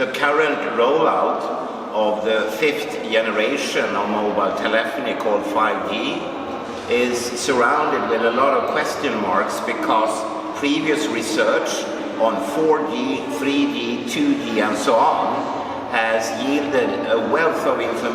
the current rollout of the fifth generation of mobile telephony called 5G is surrounded with a lot of question marks because previous research on 4G, 3G, 2G, and so on has yielded a wealth of information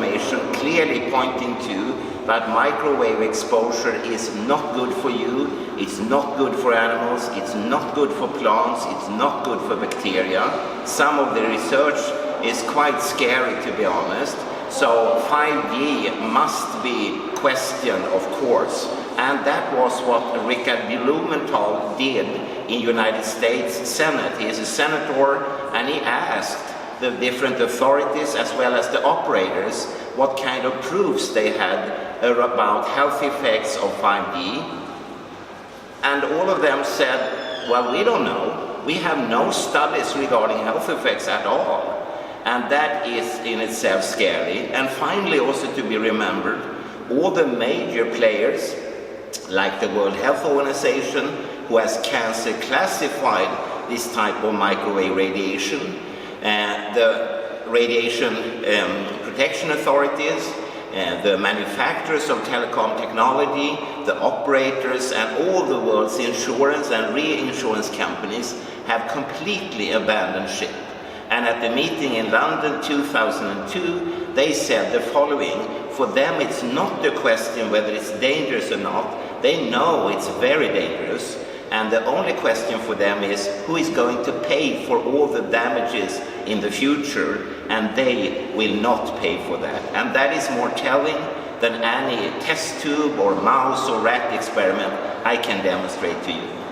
clearly pointing to that microwave exposure is not good for you, it's not good for animals, it's not good for plants, it's not good for bacteria. Some of the research is quite scary to be honest. So 5G must be questioned, of course. And that was what Richard Blumenthal did in United States Senate. He is a senator and he asked the different authorities as well as the operators what kind of proofs they had about health effects of 5G. And all of them said, well, we don't know. We have no studies regarding health effects at all. And that is in itself scary. And finally, also to be remembered, all the major players, like the World Health Organization, who has cancer classified this type of microwave radiation, the radiation um, protection authorities, uh, the manufacturers of telecom technology, the operators, and all the world's insurance and reinsurance companies have completely abandoned ship. And at the meeting in London 2002, they said the following For them, it's not the question whether it's dangerous or not. They know it's very dangerous. And the only question for them is who is going to pay for all the damages in the future, and they will not pay for that. And that is more telling than any test tube or mouse or rat experiment I can demonstrate to you.